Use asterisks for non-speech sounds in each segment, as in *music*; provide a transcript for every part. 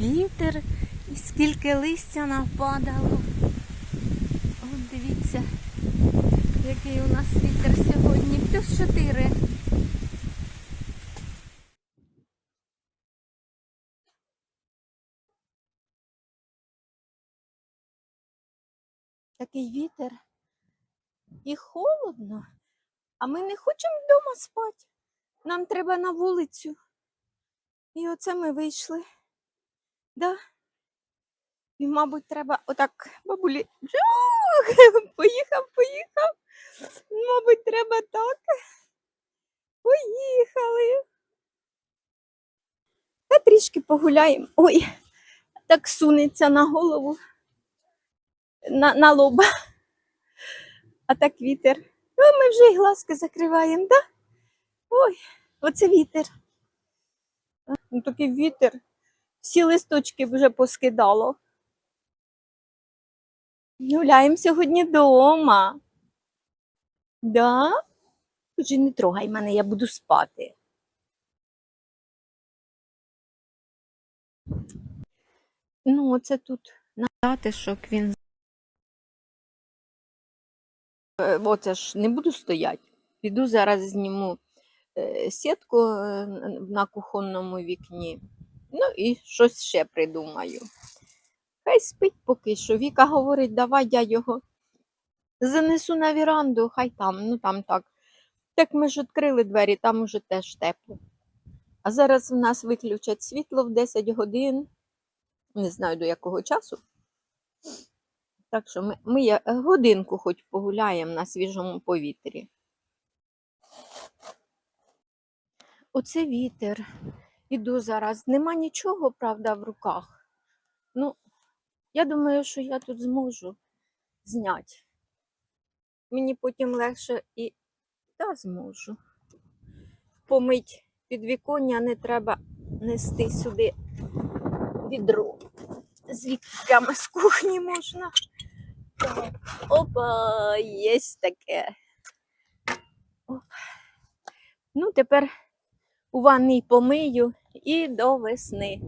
вітер і скільки листя нападало. От дивіться, який у нас вітер сьогодні. Плюс 4. Такий вітер і холодно, а ми не хочемо вдома спати. Нам треба на вулицю. І оце ми вийшли. Да? І, мабуть, треба отак бабулі. *laughs* Поїхав, поїхав. Мабуть, треба так. Поїхали. Та трішки погуляємо. Ой, так сунеться на голову, на, на лоба. А так вітер. О, ми вже і глазки закриваємо, да? Ой, оце вітер. Ну, такий вітер. Всі листочки вже поскидало. Гуляємо сьогодні вдома. Да? Кажи, не трогай мене, я буду спати. Ну, оце тут на затишок він. Е, Оце ж не буду стояти. Піду зараз зніму е, сітку е, на кухонному вікні. Ну і щось ще придумаю. Хай спить поки що. Віка говорить, давай я його занесу на віранду, хай там, ну там так. Так ми ж відкрили двері, там уже теж тепло. А зараз в нас виключать світло в 10 годин. Не знаю до якого часу. Так що ми, ми годинку хоч погуляємо на свіжому повітрі. Оце вітер. Іду зараз. Нема нічого, правда, в руках. Ну, я думаю, що я тут зможу зняти. Мені потім легше і та зможу. Помить підвіконня не треба нести сюди відро. З віками з кухні можна. Так. Опа, є таке. Оп. Ну, тепер у ванній помию і до весни.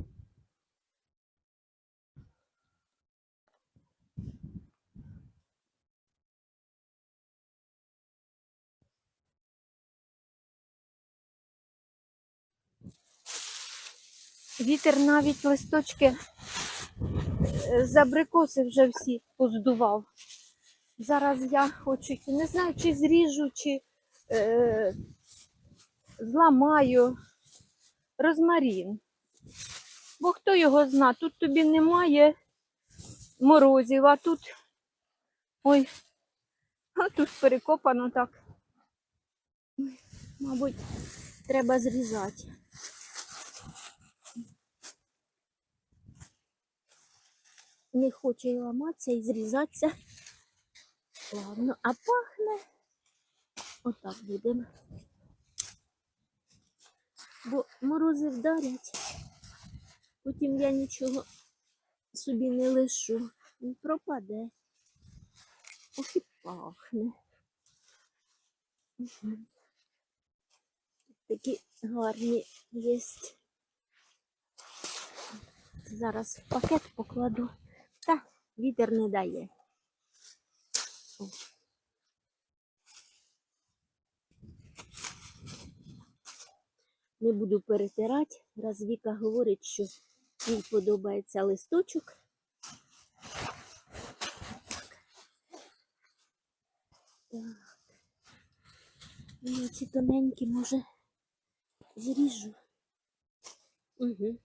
Вітер навіть листочки е, з абрикоси вже всі поздував. Зараз я хочу, не знаю, чи зріжу, чи е, зламаю розмарін. Бо хто його зна, тут тобі немає морозів, а тут ой, а тут перекопано так. Мабуть, треба зрізати. Не хоче і ламатися і зрізатися. Ладно, а пахне. Отак будемо. Бо морози вдарять. Потім я нічого собі не лишу. Він пропаде. Ох і пахне. Такі гарні є. Зараз пакет покладу. Та вітер не дає. Не буду перетирати, раз Віка говорить, що їй подобається листочок. Так. Ну, ці тоненькі, може, зріжу. Угу.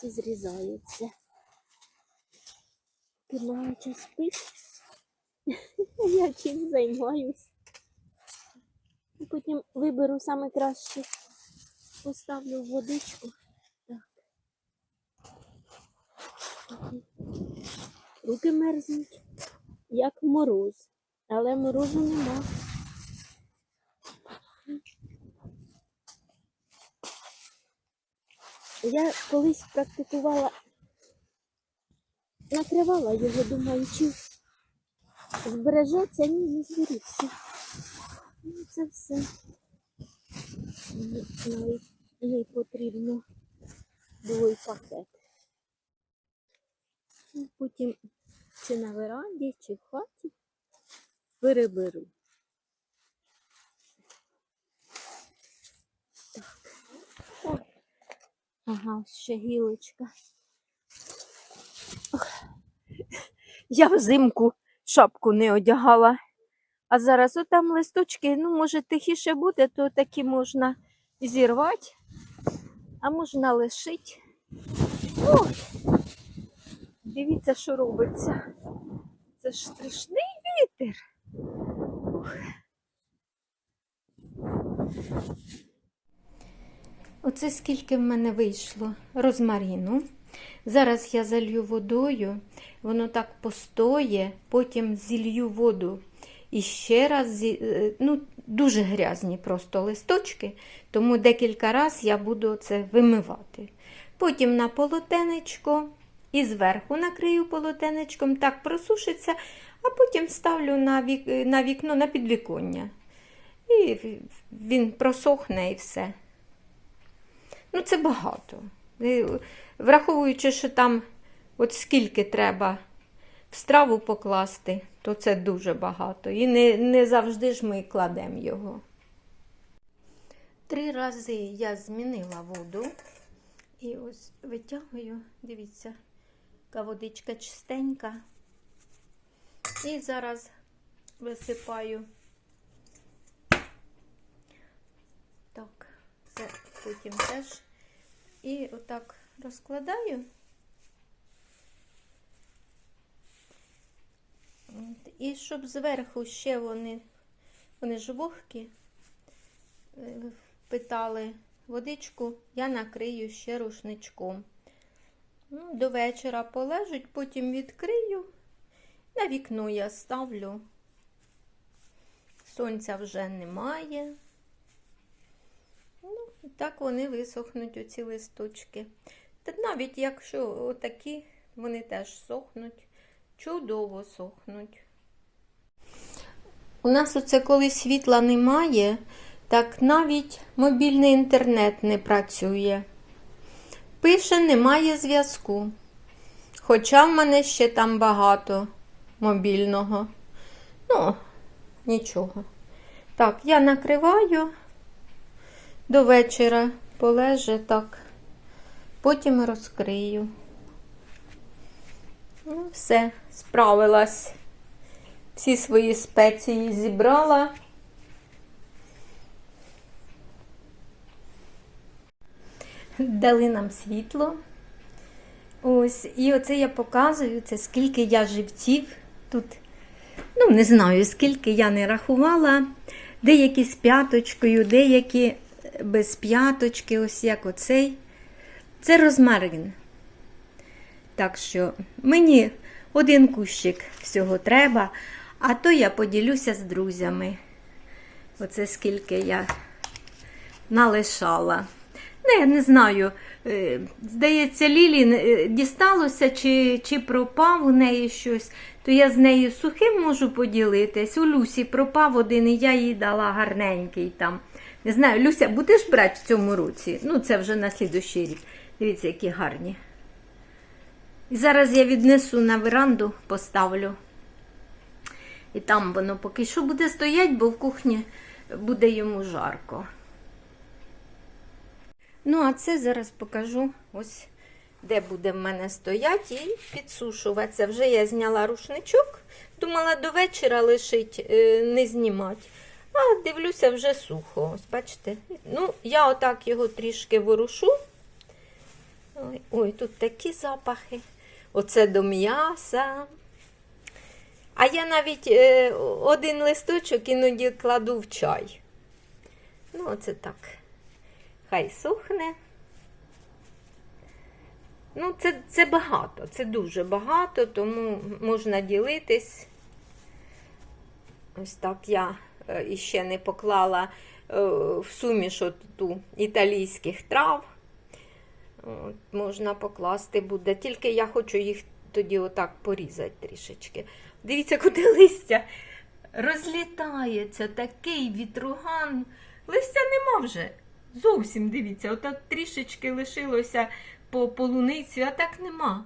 Ці зрізаються. Кинаючи спить. *laughs* Я чим займаюсь. І потім виберу саме. Поставлю в водичку. Так. Руки мерзнуть, як мороз. Але морозу нема. Я колись практикувала, накривала його, думаю, чи збережеться, ні, не зберігся. Ну, це все. Навіть їй потрібно було й пакет. Потім чи на веранді, чи в хаті переберу. Так. О. Ага, ще гілочка. Я взимку шапку не одягала. А зараз отам листочки, ну, може, тихіше буде, то такі можна зірвати, а можна лишити. Ой, дивіться, що робиться. Це ж страшний вітер. Ух. Оце скільки в мене вийшло розмаріну. Зараз я залью водою, воно так постоє, потім зілью воду. І ще раз, е, ну, дуже грязні просто листочки, тому декілька разів я буду це вимивати. Потім на полотенечко і зверху накрию полотенечком, так просушиться, а потім ставлю на, вік, на вікно на підвіконня. І він просохне і все. Ну, це багато. І, Враховуючи, що там от скільки треба в страву покласти, то це дуже багато. І не, не завжди ж ми кладемо його. Три рази я змінила воду. І ось витягую, дивіться, яка водичка чистенька. І зараз висипаю. Так, це потім теж. І отак розкладаю. От, І щоб зверху ще вони, вони ж вогкі, е, впитали водичку, я накрию ще рушничком. Ну, до вечора полежуть, потім відкрию. На вікно я ставлю. Сонця вже немає. Ну, так вони висохнуть оці листочки. Та навіть якщо отакі, вони теж сохнуть, чудово сохнуть. У нас оце коли світла немає, так навіть мобільний інтернет не працює. Пише, немає зв'язку. Хоча в мене ще там багато мобільного. Ну, нічого. Так, я накриваю до вечора, полеже так, потім розкрию. Ну, все, справилась. Всі свої спеції зібрала. Дали нам світло. Ось, і оце я показую, це скільки я живців тут. Ну, не знаю, скільки я не рахувала. Деякі з п'яточкою, деякі без п'яточки, ось як оцей. Це розмарин. Так що мені один кущик всього треба, а то я поділюся з друзями. Оце скільки я налишала. Я не знаю. е, Здається, Лілі е, дісталося чи, чи пропав у неї щось, то я з нею сухим можу поділитись. У Люсі пропав один, і я їй дала гарненький там. Не знаю, Люся, будеш брати в цьому році? Ну, це вже на слідущий рік. Дивіться, які гарні. І зараз я віднесу на веранду, поставлю. І там воно поки що буде стоять, бо в кухні буде йому жарко. Ну, а це зараз покажу, ось де буде в мене стоять і підсушуватися. Вже я зняла рушничок, думала до вечора лишить, е, не знімати. А дивлюся, вже сухо. Ось бачите? Ну, я отак його трішки ворушу. Ой, ой, тут такі запахи. Оце до м'яса. А я навіть е, один листочок іноді кладу в чай. Ну, оце так. Хай сухне. Ну, це, це багато, це дуже багато, тому можна ділитись. Ось так я е, іще не поклала е, в суміш от ту італійських трав. Можна покласти буде. Тільки я хочу їх тоді отак порізати трішечки. Дивіться, куди *laughs* листя розлітається, такий вітруган. Листя нема вже. Зовсім дивіться, отак трішечки лишилося по полуниці, а так нема.